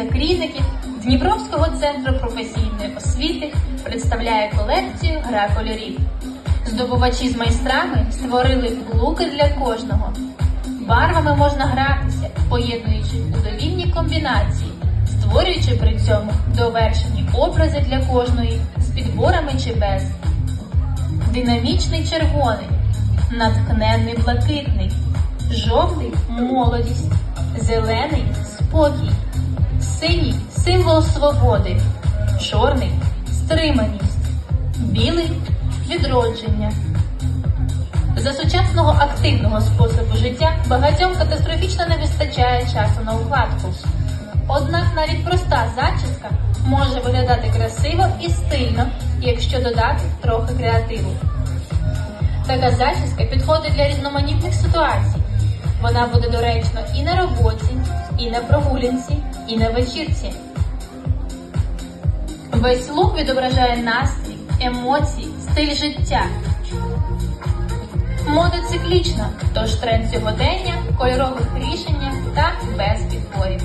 Закрійників Дніпровського центру професійної освіти представляє колекцію Гра кольорів. Здобувачі з майстрами створили луки для кожного. Барвами можна гратися, поєднуючи у довільні комбінації, створюючи при цьому довершені образи для кожної з підборами чи без. Динамічний червоний, натхненний блакитний, жовтий молодість, зелений спокій, синій символ свободи, чорний стриманість, білий відродження. За сучасного активного способу життя багатьом катастрофічно не вистачає часу на укладку. Однак навіть проста зачіска може виглядати красиво і стильно, якщо додати трохи креативу. Така зачіска підходить для різноманітних ситуацій. Вона буде доречна і на роботі, і на прогулянці, і на вечірці. Весь лук відображає настрій, емоції, стиль життя. Мода циклічна, тож тренд сьогодення, кольорових рішення та без підборів.